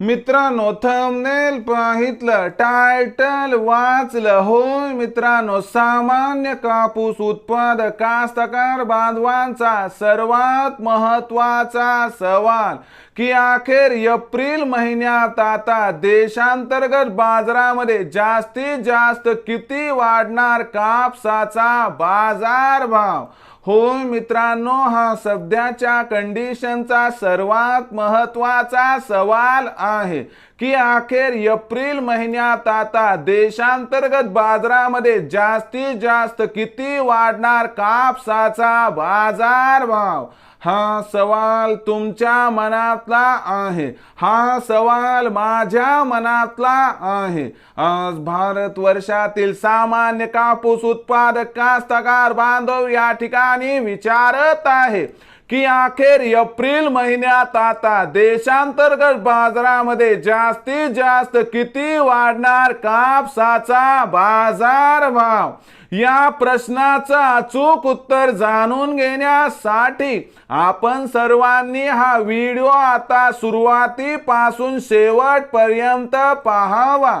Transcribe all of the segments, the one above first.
मित्रांनो thumbnail पाहितलं title वाचलं. होय मित्रांनो सामान्य कापूस उत्पादक कास्तकार बांधवांचा सर्वात महत्त्वाचा सवाल की अखेर एप्रिल महिन्यात आता देशांतर्गत बाजारामध्ये जास्तीत जास्त किती वाढणार कापसाचा बाजार भाव हो मित्रांनो हा सध्याच्या कंडिशनचा सर्वात महत्त्वाचा सवाल आहे. की अखेर एप्रिल महिन्यात आता देशांतर्गत बाजारामध्ये जास्तीत जास्त किती वाढणार कापसाचा बाजार भाव हा सवाल तुमच्या मनातला आहे. हा सवाल माझ्या मनातला आहे. आज भारत वर्षातील सामान्य कापूस उत्पादक कास्तकार बांधव या ठिकाणी विचारत आहे. की अखेर एप्रिल महिन्यात आता देशांतर्गत बाजारामध्ये जास्तीत जास्त किती वाढणार कापसाचा बाजार भाव? या प्रश्नाचं अचूक उत्तर जाणून घेण्यासाठी आपण सर्वांनी हा व्हिडिओ आता सुरुवातीपासून शेवटपर्यंत पाहावा.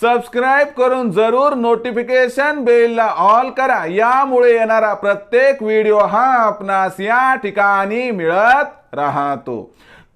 सबस्क्राईब करून जरूर नोटिफिकेशन बेलला ऑल करा. यामुळे येणारा प्रत्येक व्हिडिओ हा आपणास या ठिकाणी मिळत राहतो.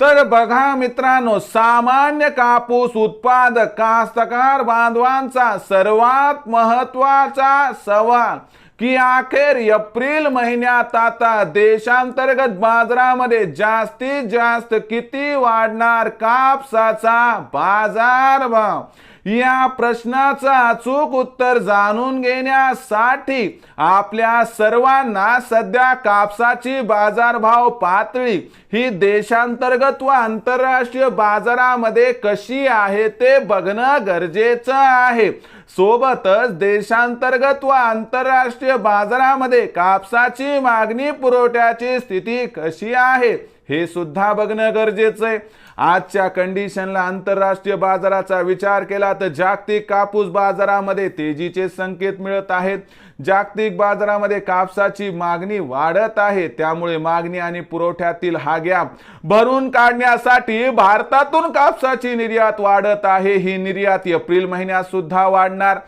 तर बघा मित्रांनो सामान्य कापूस उत्पादक कास्तकार बांधवांचा सर्वात महत्त्वाचा सवाल की अखेर एप्रिल महिन्यात आता देशांतर्गत बाजारामध्ये जास्तीत जास्त किती वाढणार कापसाचा बाजार भाव या प्रश्नाचं अचूक उत्तर जाणून घेण्यासाठी आपल्या सर्वांना सध्या कापसाची बाजारभाव पातळी ही देशांतर्गत व आंतरराष्ट्रीय बाजारामध्ये कशी आहे ते बघणं गरजेचं आहे. सोबतच देशांतर्गत व आंतरराष्ट्रीय बाजारामध्ये कापसाची मागणी पुरवठ्याची स्थिती कशी आहे हे सुद्धा बघणं गरजेचं आहे. आजच्या कंडिशनला आंतरराष्ट्रीय बाजाराचा विचार केला तर जागतिक कापूस बाजारामध्ये तेजीचे संकेत मिळत आहेत. जागतिक बाजारामध्ये कापसाची मागणी वाढत आहे. त्यामुळे मागणी आणि पुरवठ्यातील हा गॅप भरून काढण्यासाठी भारतातून कापसाची निर्यात वाढत आहे. ही निर्यात एप्रिल महिन्यात सुद्धा वाढणार.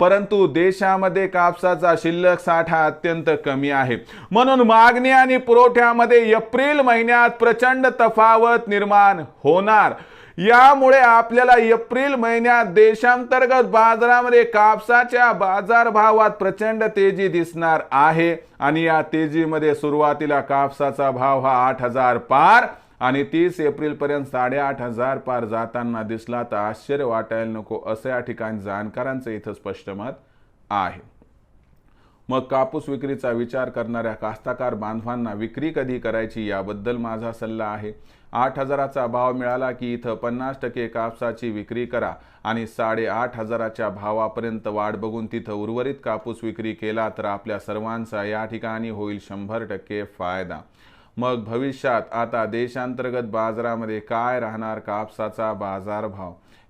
परंतु देशामध्ये कापसाचा शिल्लक साठा अत्यंत कमी आहे. म्हणून मागणी आणि पुरवठ्यामध्ये एप्रिल महिन्यात प्रचंड तफावत निर्माण होणार. यामुळे आपल्याला एप्रिल महिन्यात देशांतर्गत बाजारामध्ये कापसाच्या बाजारभावात प्रचंड तेजी दिसणार आहे. आणि या तेजीमध्ये सुरुवातीला कापसाचा भाव हा आठ हजार पार आणि तीस एप्रिल पर्यंत साडेआठ हजार पार जाताना दिसला. तर आश्चर्य वाटायला नको असं या ठिकाणी जाणकारांचं इथं स्पष्ट मत आहे. मग कापूस विक्रीचा विचार करणाऱ्या कास्ताकार बांधवांना विक्री कधी करायची याबद्दल माझा सल्ला आहे. आठ हजाराचा भाव मिळाला की इथं पन्नास टक्के कापसाची विक्री करा आणि साडेआठ हजाराच्या भावापर्यंत वाढ बघून तिथं उर्वरित कापूस विक्री केला तर आपल्या सर्वांचा या ठिकाणी होईल शंभर टक्के फायदा. मग भविष्यात आता देशांतर्गत बाजारामध्ये काय राहणार कापसाचा बाजारभाव?